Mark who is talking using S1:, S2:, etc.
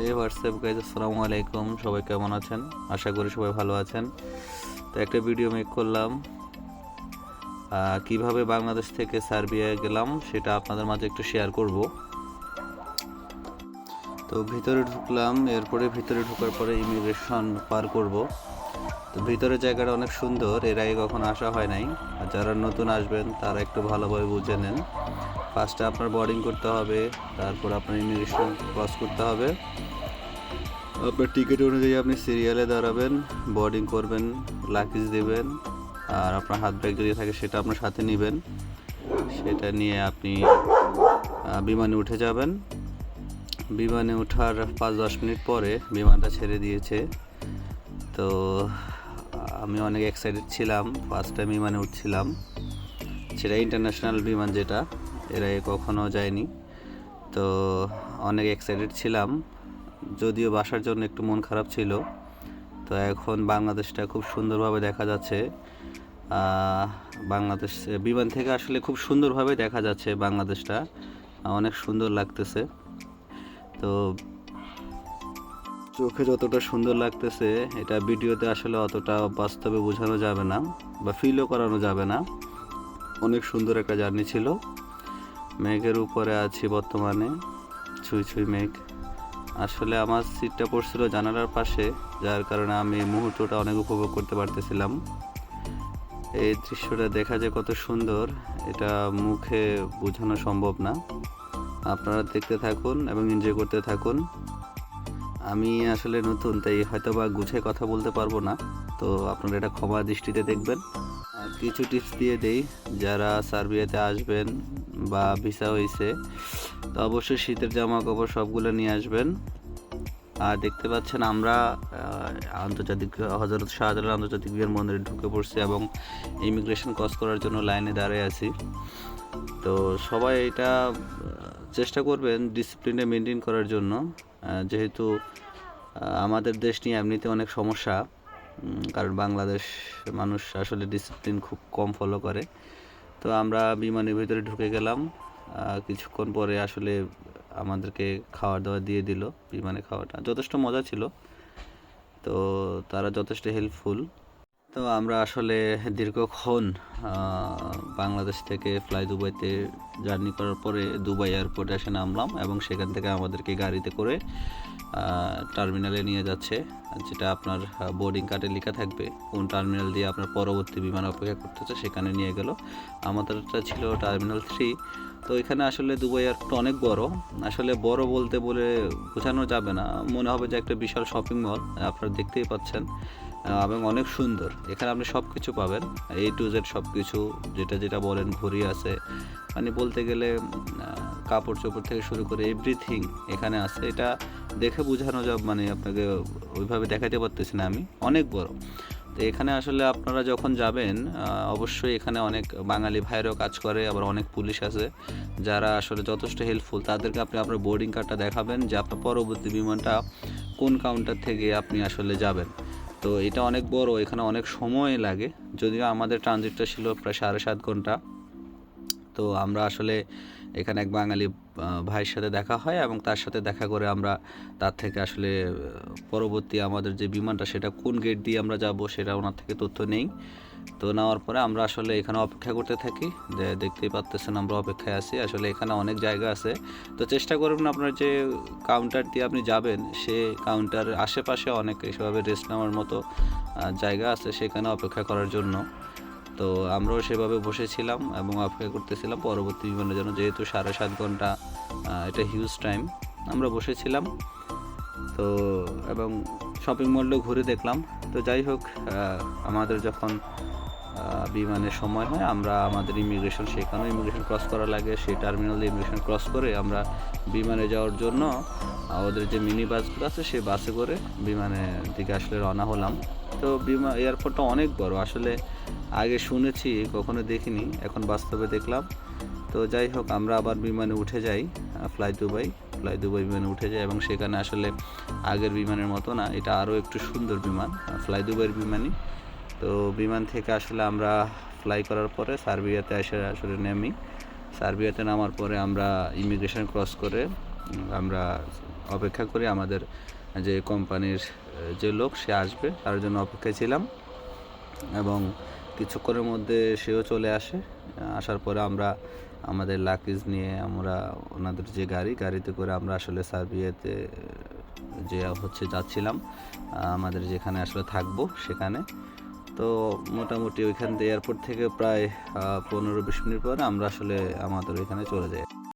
S1: এই WhatsApp guys আসসালামু আলাইকুম সবাই কেমন আছেন? আশা করি সবাই ভালো আছেন। তো একটা ভিডিও মেক করলাম। কীভাবে বাংলাদেশ থেকে সার্বিয়া গেলাম সেটা আপনাদের মাঝে একটু শেয়ার করব। তো ভিতরে ঢুকলাম, এরপরে ভিতরে ঢোকার পরে ইমিগ্রেশন পার করব। তো ভিতরের জায়গাটা অনেক সুন্দর, এর আগে কখনো আসা হয় নাই। আর যারা নতুন আসবেন, তারা একটু ভালোভাবে বুঝে নেন। ফার্স্টে আপনার বোর্ডিং করতে হবে, তারপর আপনার ইমিগ্রেশন ক্রস করতে হবে। আপনার টিকিট অনুযায়ী আপনি সিরিয়ালে দাঁড়াবেন বোর্ডিং করবেন লাকিজ দেবেন, আর আপনার হাত ব্যাগ যদি থাকে সেটা আপনার সাথে নেবেন। সেটা নিয়ে আপনি বিমানে উঠে যাবেন। বিমানে ওঠার পাঁচ দশ মিনিট পরে বিমানটা ছেড়ে দিয়েছে। তো, আমি অনেক এক্সাইটেড ছিলাম ফার্স্ট টাইম বিমানে উঠছিলাম। সেটা ইন্টারন্যাশনাল বিমান যেটা। এর আগে কখনো যায়নি। তো অনেক এক্সাইটেড ছিলাম। যদিও বাসার জন্য একটু মন খারাপ ছিল। তো এখন বাংলাদেশটা খুব সুন্দরভাবে দেখা যাচ্ছে। বাংলাদেশ, বিমান থেকে আসলে খুব সুন্দরভাবে দেখা যাচ্ছে বাংলাদেশটা। অনেক সুন্দর লাগতেছে। তো চোখে যতটা সুন্দর লাগতেছে, এটা ভিডিওতে আসলে অতটা বাস্তবে বোঝানো যাবে না বা ফিলও করানো যাবে না। অনেক সুন্দর একটা জার্নি ছিল। মেঘের উপরে আছি বর্তমানে। ছুঁই ছুঁই মেঘ। আসলে আমার সিটটা পড়ছিল জানালার পাশে, যার কারণে আমি মুহূর্তটা অনেক উপভোগ করতে পারতেছিলাম। এই দৃশ্যটা দেখা যে কত সুন্দর, এটা মুখে বোঝানো সম্ভব না। আপনারা দেখতে থাকুন এবং এনজয় করতে থাকুন। আমি আসলে নতুন, তাই হয়তো বা গুছিয়ে কথা বলতে পারব না। তো আপনারা এটা ক্ষমা দৃষ্টিতে দেখবেন। আর কিছু টিপস দিয়ে দেই, যারা সার্বিয়াতে আসবেন বা ভিসা হয়েছে, তো অবশ্যই শীতের জামা কাপড় সবগুলো নিয়ে আসবেন। আর দেখতে পাচ্ছেন আমরা আন্তর্জাতিক হজরত শাহজালাল আন্তর্জাতিক বিমানবন্দরে ঢুকে পড়ছি এবং ইমিগ্রেশন ক্রস করার জন্য লাইনে দাঁড়িয়ে আছি। তো সবাই এটা চেষ্টা করবেন ডিসিপ্লিনে মেনটেন করার জন্য। যেহেতু আমাদের দেশ নিয়ে এমনিতে অনেক সমস্যা কারণ বাংলাদেশ মানুষ আসলে ডিসিপ্লিন খুব কম ফলো করে। তো আমরা বিমানের ভিতরে ঢুকে গেলাম। কিছুক্ষণ পরে আসলে আমাদেরকে খাওয়ার দাওয়া দিয়ে দিল বিমানে খাওয়াটা। যথেষ্ট মজা ছিল। তো তারা যথেষ্ট হেল্পফুল তো আমরা আসলে দীর্ঘক্ষণ বাংলাদেশ থেকে ফ্লাই দুবাইতে জার্নি করার পরে দুবাই এয়ারপোর্টে এসে নামলাম এবং সেখান থেকে আমাদেরকে গাড়িতে করে টার্মিনালে নিয়ে যাচ্ছে, যেটা আপনার বোর্ডিং কার্ডে লেখা থাকবে। কোন টার্মিনাল দিয়ে আপনার পরবর্তী বিমান অপেক্ষা করতেছে সেখানে নিয়ে গেল। আমাদেরটা ছিল টার্মিনাল থ্রি তো এখানে আসলে দুবাই এয়ারপোর্ট অনেক বড়। আসলে বড় বলতে বলে বোঝানো যাবে না। মনে হবে যে একটা বিশাল শপিং মল আপনারা দেখতেই পাচ্ছেন। এবং অনেক সুন্দর। এখানে আপনি সব কিছু পাবেন এ টু জেড সব কিছু যেটা যেটা বলেন, ঘড়ি আছে। মানে বলতে গেলে কাপড় চোপড় থেকে শুরু করে এভরিথিং এখানে আছে। এটা দেখে বোঝানো যাব মানে আপনাকে ওইভাবে দেখাতে পারতেছি না আমি। অনেক বড়। তো এখানে আসলে আপনারা যখন যাবেন অবশ্যই এখানে অনেক বাঙালি ভাইরাও কাজ করে, আবার অনেক পুলিশ আছে। যারা আসলে যথেষ্ট হেল্পফুল তাদেরকে আপনি আপনার বোর্ডিং কার্ডটা দেখাবেন যে আপনার পরবর্তী বিমানটা কোন কাউন্টার থেকে আপনি আসলে যাবেন। তো এটা অনেক বড়, এখানে অনেক সময় লাগে। যদিও আমাদের ট্রানজিটটা ছিল প্রায় সাড়ে সাত ঘণ্টা। তো আমরা আসলে এখানে এক বাঙালি ভাইয়ের সাথে দেখা হয় এবং তার সাথে দেখা করে আমরা তার থেকে আসলে পরবর্তী আমাদের যে বিমানটা সেটা কোন গেট দিয়ে আমরা যাব সেটা ওনার থেকে তথ্য নেই। তো নেওয়ার পরে আমরা আসলে এখানে অপেক্ষা করতে থাকি। যে দেখতেই পাচ্তেছেন আমরা অপেক্ষায় আছি। আসলে এখানে অনেক জায়গা আছে। তো চেষ্টা করবেন আপনার যে কাউন্টার দিয়ে আপনি যাবেন, সে কাউন্টারের আশেপাশে অনেক সেভাবে রেস্ট নেওয়ার মতো জায়গা আছে সেখানে অপেক্ষা করার জন্য। তো আমরাও সেভাবে বসেছিলাম এবং অপেক্ষা করতেছিলাম। পরবর্তী বিমানের জন্য যেহেতু সাড়ে সাত ঘণ্টা এটা হিউজ টাইম আমরা বসেছিলাম। তো এবং শপিং মলটাও ঘুরে দেখলাম। তো যাই হোক আমাদের যখন বিমানের সময় হয়, আমরা আমাদের ইমিগ্রেশন সেখানেও ইমিগ্রেশন ক্রস করা লাগে সেই টার্মিনাল ইমিগ্রেশন ক্রস করে আমরা বিমানে যাওয়ার জন্য, আমাদের যে মিনি বাসগুলো আছে সেই বাসে করে বিমানের দিকে আসলে রওনা হলাম। তো বিমান এয়ারপোর্টটা অনেক বড়, আসলে আগে শুনেছি, কখনো দেখিনি, এখন বাস্তবে দেখলাম। তো যাই হোক, আমরা আবার বিমানে উঠে যাই ফ্লাই দুবাই ফ্লাই দুবাই বিমানে উঠে যাই এবং সেখানে আসলে আগের বিমানের মতো না, এটা আরও একটু সুন্দর বিমান ফ্লাই দুবাইয়ের বিমানই। তো বিমান থেকে আসলে আমরা ফ্লাই করার পরে সার্বিয়াতে এসে আসলে নেমি। সার্বিয়াতে নামার পরে আমরা ইমিগ্রেশন ক্রস করে, আমরা অপেক্ষা করি আমাদের যে কোম্পানির যে লোক, সে আসবে, তার জন্য অপেক্ষায় ছিলাম। এবং কিছুক্ষণের মধ্যে সেও চলে আসে। আসার পরে আমরা আমাদের লাকিজ নিয়ে আমরা ওনাদের যে গাড়ি, গাড়িতে করে আমরা আসলে সার্বিয়াতে, যে হচ্ছে যাচ্ছিলাম, আমাদের যেখানে আসলে থাকব সেখানে। তো মোটামুটি ওইখান থেকে এয়ারপোর্ট থেকে প্রায় পনেরো বিশ মিনিট পরে আমরা আসলে আমাদের ওইখানে চলে যাই।